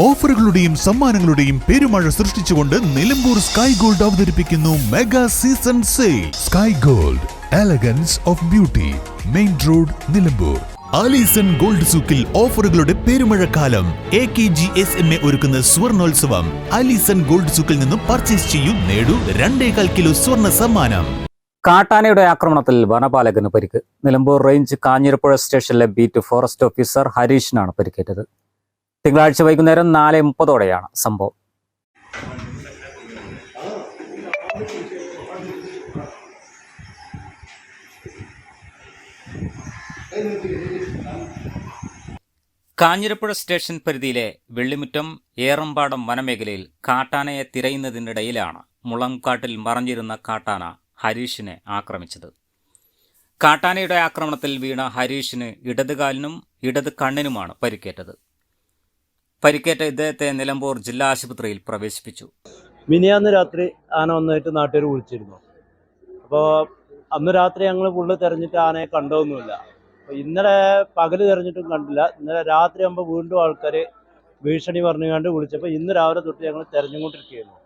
ഓഫറുകളുടെയും സമ്മാനങ്ങളുടെയും പെരുമഴ സൃഷ്ടിച്ചുകൊണ്ട് നിലമ്പൂർ സ്കൈ ഗോൾഡ് അവതരിപ്പിക്കുന്നു mega season sale. Sky Gold elegance of beauty main road Nilambur. Alison gold സൂക്കിൽ ഓഫറുകളുടെ പെരുമഴക്കാലം A K G S M A ഒരുക്കുന്ന സ്വർണോത്സവം. ആലീസൺ ഗോൾഡ് സൂക്കിൽ നിന്നും പർച്ചേസ് ചെയ്യൂ നേടൂ രണ്ടേകാൽ കിലോ സ്വർണ സമ്മാനം. കാട്ടാനയുടെ ആക്രമണത്തിൽ വനപാലകന് പരിക്ക്. നിലമ്പൂർ റേഞ്ച് കാഞ്ഞിരപ്പുഴ സ്റ്റേഷനിലെ ബീറ്റ് ഫോറസ്റ്റ് ഓഫീസർ ഹരീഷിനാണ് പരിക്കേറ്റത്. തിങ്കളാഴ്ച വൈകുന്നേരം നാല് മുപ്പതോടെയാണ് സംഭവം. കാഞ്ഞിരപ്പുഴ സ്റ്റേഷൻ പരിധിയിലെ വെള്ളിമുറ്റം ഏറമ്പാടം വനമേഖലയിൽ കാട്ടാനയെ തിരയുന്നതിനിടയിലാണ് മുളംകാട്ടിൽ മറഞ്ഞിരുന്ന കാട്ടാന ഹരീഷിനെ ആക്രമിച്ചത്. കാട്ടാനയുടെ ആക്രമണത്തിൽ വീണ ഹരീഷിന് ഇടതുകാലിനും ഇടത് കണ്ണിനുമാണ് പരിക്കേറ്റത്. പരിക്കേറ്റ ഇദ്ദേഹത്തെ നിലമ്പൂർ ജില്ലാ ആശുപത്രിയിൽ പ്രവേശിപ്പിച്ചു. മിനിയാന്ന് രാത്രി ആന വന്നായിട്ട് നാട്ടുകാർ വിളിച്ചിരുന്നു. അപ്പോൾ അന്ന് രാത്രി ഞങ്ങൾ ഫുള്ള് തെരഞ്ഞിട്ട് ആനയെ കണ്ടതൊന്നുമില്ല. അപ്പോൾ ഇന്നലെ പകൽ തെരഞ്ഞിട്ടും കണ്ടില്ല. ഇന്നലെ രാത്രി ആകുമ്പോൾ വീണ്ടും ആൾക്കാർ ഭീഷണി പറഞ്ഞുകൊണ്ട് വിളിച്ചപ്പോൾ ഇന്ന് രാവിലെ തൊട്ട് ഞങ്ങൾ തെരഞ്ഞുകൊണ്ടിരിക്കുകയായിരുന്നു.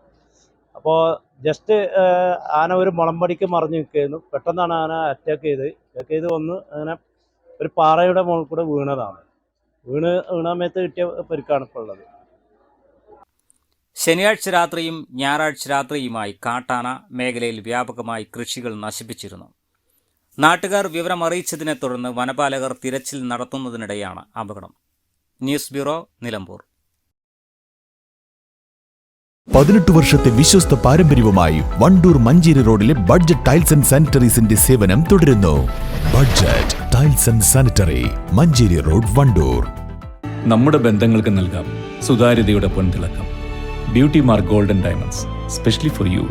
അപ്പോൾ ജസ്റ്റ് ആന ഒരു മുളമ്പടിക്ക് മറിഞ്ഞ് നിൽക്കുകയായിരുന്നു. പെട്ടെന്നാണ് ആന അറ്റാക്ക് ചെയ്ത്. അറ്റാക്ക് ചെയ്ത് വന്ന് അങ്ങനെ ഒരു പാറയുടെ മുകളിൽ കൂടെ വീണതാണ്. വീണ് വീണാമയത്ത് കിട്ടിയ പെരുക്കാണ് ഇപ്പോൾ ഉള്ളത്. ശനിയാഴ്ച രാത്രിയും ഞായറാഴ്ച രാത്രിയുമായി കാട്ടാന മേഖലയിൽ വ്യാപകമായി കൃഷികൾ നശിപ്പിച്ചിരുന്നു. നാട്ടുകാർ വിവരം അറിയിച്ചതിനെ തുടർന്ന് വനപാലകർ തിരച്ചിൽ നടത്തുന്നതിനിടെയാണ് അപകടം. News bureau Nilambur. പതിനെട്ട് വർഷത്തെ വിശ്വസ്ത പാരമ്പര്യവുമായി വണ്ടൂർ മഞ്ചേരി റോഡിലെ ബഡ്ജറ്റ് ടൈൽസ് ആൻഡ് സാനിറ്ററീസിന്റെ സേവനം തുടരുന്നു. Budget tiles and sanitary Manjeri road Wandoor നമ്മുടെ ബന്ധങ്ങൾക്ക് നൽകാം സുതാര്യതയുടെ പൊൻതിളക്കം. Beauty mark golden diamonds specially for you